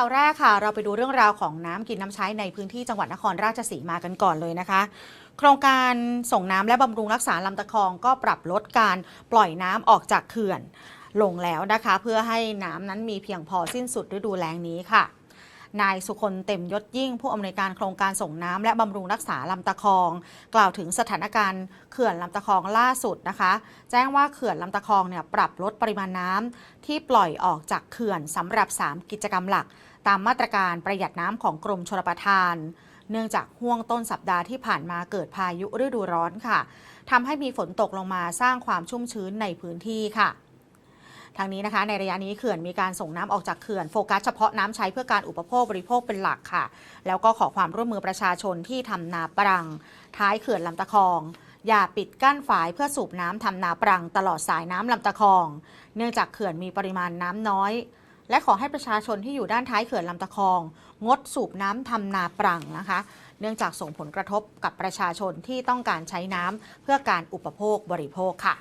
ข่าวแรกค่ะ เราไปดูเรื่องราวของน้ำกินน้ำใช้ในพื้นที่จังหวัดนครราชสีมากันก่อนเลยนะคะ โครงการส่งน้ำและบำรุงรักษาลำตะคองก็ปรับลดการปล่อยน้ำออกจากเขื่อน ลงแล้วนะคะ เพื่อให้น้ำนั้นมีเพียงพอสิ้นสุดฤดูแล้งนี้ค่ะ นายสุคนเต็มยศยิ่ง ผู้อำนวยการโครงการส่งน้ำและบำรุงรักษาลำตะคอง กล่าวถึงสถานการณ์เขื่อนลำตะคองล่าสุดนะคะ แจ้งว่าเขื่อนลำตะคองเนี่ยปรับลดปริมาณน้ำที่ปล่อยออกจากเขื่อนสำหรับ 3 กิจกรรมหลัก ตามมาตรการประหยัดน้ำของกรมชลประทานเนื่องจากห่วงต้นสัปดาห์ที่ผ่านมาเกิดพายุฤดูร้อนค่ะทำให้มีฝนตกลงมาสร้างความชุ่มชื้นในพื้นที่ค่ะ ทางนี้นะคะ ในระยะนี้เขื่อนมีการส่งน้ำออกจากเขื่อนโฟกัสเฉพาะน้ำใช้เพื่อการอุปโภคบริโภคเป็นหลักค่ะ แล้วก็ขอความร่วมมือประชาชนที่ทำนาปรัง ท้ายเขื่อนลำตะคองอย่าปิดกั้นฝายเพื่อสูบน้ำทำนาปรังตลอดสายน้ำลำตะคอง เนื่องจากเขื่อนมีปริมาณน้ำน้อย และขอให้ประชาชนที่อยู่ด้านท้ายเขื่อนลำตะคอง งดสูบน้ำทำนาปรังนะคะ เนื่องจากส่งผลกระทบกับประชาชนที่ต้องการใช้น้ำเพื่อการอุปโภคบริโภคค่ะ